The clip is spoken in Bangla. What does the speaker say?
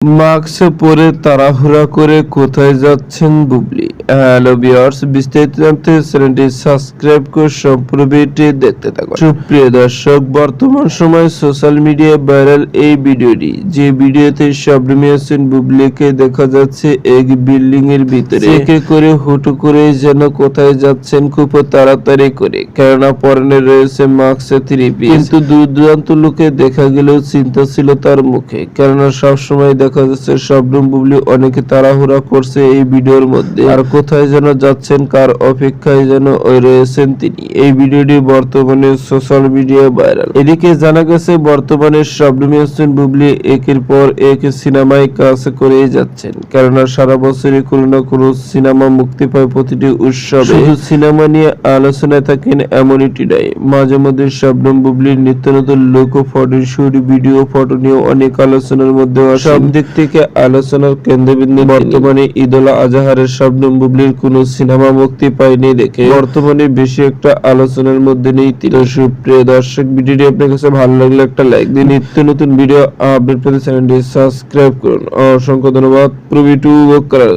মাস্ক পরে তাড়াহুড়া করে কোথায় যাচ্ছেন বুবলি? হ্যালো ভিউয়ার্স বিস্তারিত জানতে চ্যানেলটি সাবস্ক্রাইব করে সম্পূর্ণ ভিডিওটি দেখতে থাকুন। সুপ্রিয় দর্শক বর্তমান সময় সোশ্যাল মিডিয়ায় ভাইরাল এই ভিডিওটি। যে ভিডিওতে শবনম ইয়াসিন বুবলিকে দেখা যাচ্ছে এক বিল্ডিং এর ভিতরে চেকে করে হুটু করে যেন কোথায় যাচ্ছেন খুব তাড়াতাড়ি করে। কেননা পরনে রয়েছে মাস্ক থ্রি কিন্তু দূর দূরান্ত লোকে দেখা গেলেও চিন্তা ছিল তার মুখে। কেননা সবসময় দেখা যাচ্ছে শবনম বুবলি অনেকে তাড়াহুড়া করছে এই ভিডিওর মধ্যে। আর কোথায় যেন যাচ্ছেন, কার অপেক্ষায় যেন ওই রয়েছেন তিনি। এই ভিডিওটি বর্তমানে সোশ্যাল মিডিয়ায় ভাইরাল। এদিকে জানা গেছে, বর্তমানে শবনম ইয়াসিন বুবলি। একের পর এক সিনেমায় কাজ করেই যাচ্ছেন। কেননা সারা বছরই কোনো না কোনো সিনেমা মুক্তি পায় প্রতিটি উৎসবে। শুধু সিনেমা নিয়ে আলোচনায় থাকেন এমনটি নাই। মাঝে মধ্যে শবনম বুবলির নিত্য নতুন লোক ফটো শুট ভিডিও ফটো নিয়ে অনেক আলোচনার মধ্যে আসেন। দিক থেকে আলোচনার কেন্দ্রবিন্দু বর্তমানে ঈদুল আজহারের শবনম বুবলির কোনো সিনেমা মুক্তি পায়নি দেখে বর্তমানে বেশি একটা আলোচনার মধ্যে নেই। তো সুপ্রিয় দর্শক ভিডিওটি আপনার কাছে ভালো লাগলে একটা লাইক দিন নিত্য নতুন ভিডিও আপডেট পেতে চ্যানেলটি সাবস্ক্রাইব করুন অসংখ্য ধন্যবাদ প্রবি জন্য।